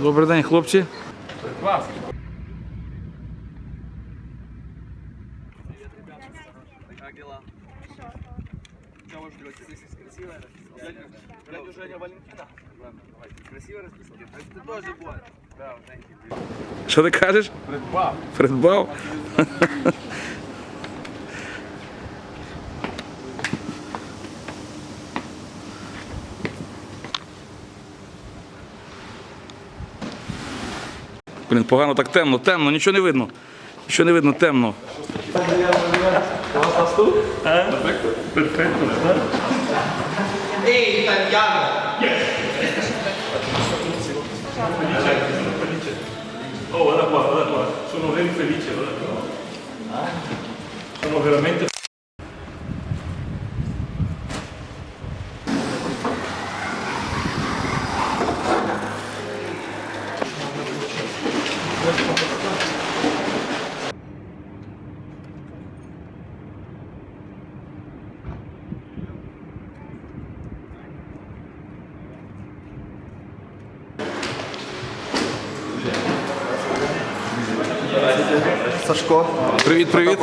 Добрий день, хлопці. Клас. Как дела? Кого ждете? Здесь красиво. Дядя Женя Валентина. Ладно. Красиво расписали. Ты тоже бой. Да, вот знаете. Что ты кажешь? Фредбал. Фредбал. Блін, погано так темно, темно, нічого не видно. Нічого не видно, темно. Oh, veramente Сашко. Привіт, привіт.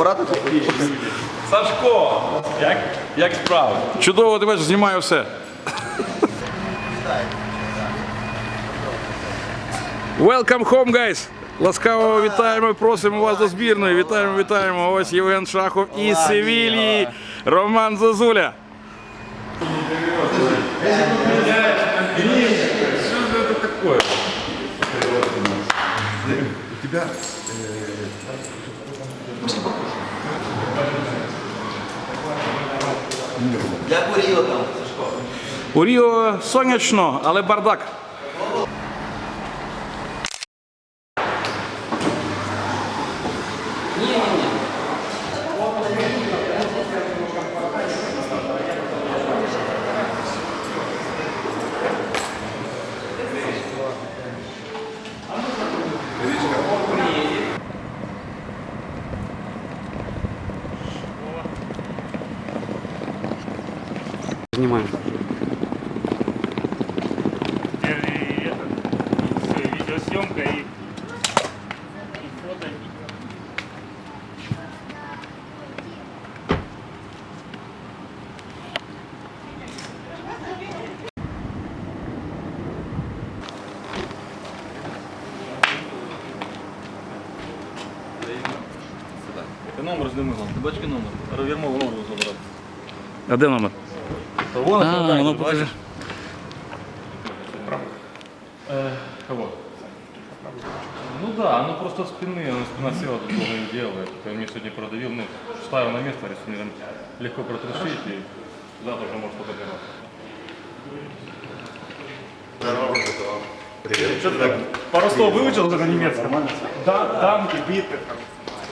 Сашко! Як, як справи? Чудово, тебе ж знімаю все. Welcome home, guys! Ласкаво вітаємо, просимо вас до збірної. Вітаємо, вітаємо. Ось Євген Шахов із Севілії, Роман Зозуля. Як у Ріо там? У Ріо сонячно, але бардак. Знімаємо. Теперь и это, всё, и видеосъемка, и, и фото, и Ти номер зніми нам. Ти бачки номер. Розірмов номер забрати. А де номер? Вон А, ну покажи. Кого? Ну да, ну просто спины, он спина села, тут долго не делает. Он мне сегодня продавил, ну, ставил на место, если там легко протрушить, и завтра уже может подогнать. Что ты так? Пару слов выучил уже на немецком? Да, танки, биты.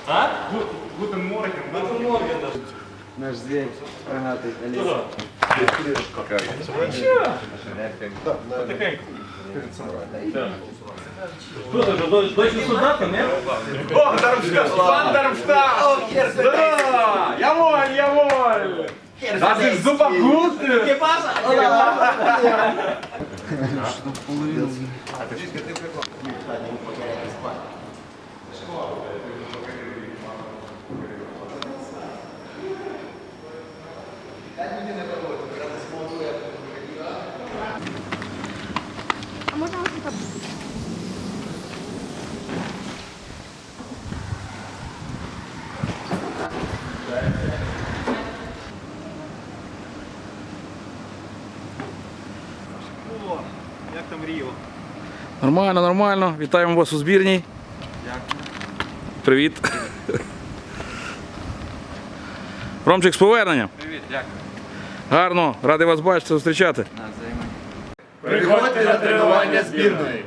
А? Гутен Морген. Гутен Морген даже. Наш зверь, Что Потихоньку. Да. Что ты же, дочь там Ріо? Нормально, нормально. Вітаємо вас у збірній. Дякую. Привіт. Ромчик з поверненням. Привіт, дякую. Гарно, радий вас бачити, зустрічати. На. Приходьте на тренування збірної.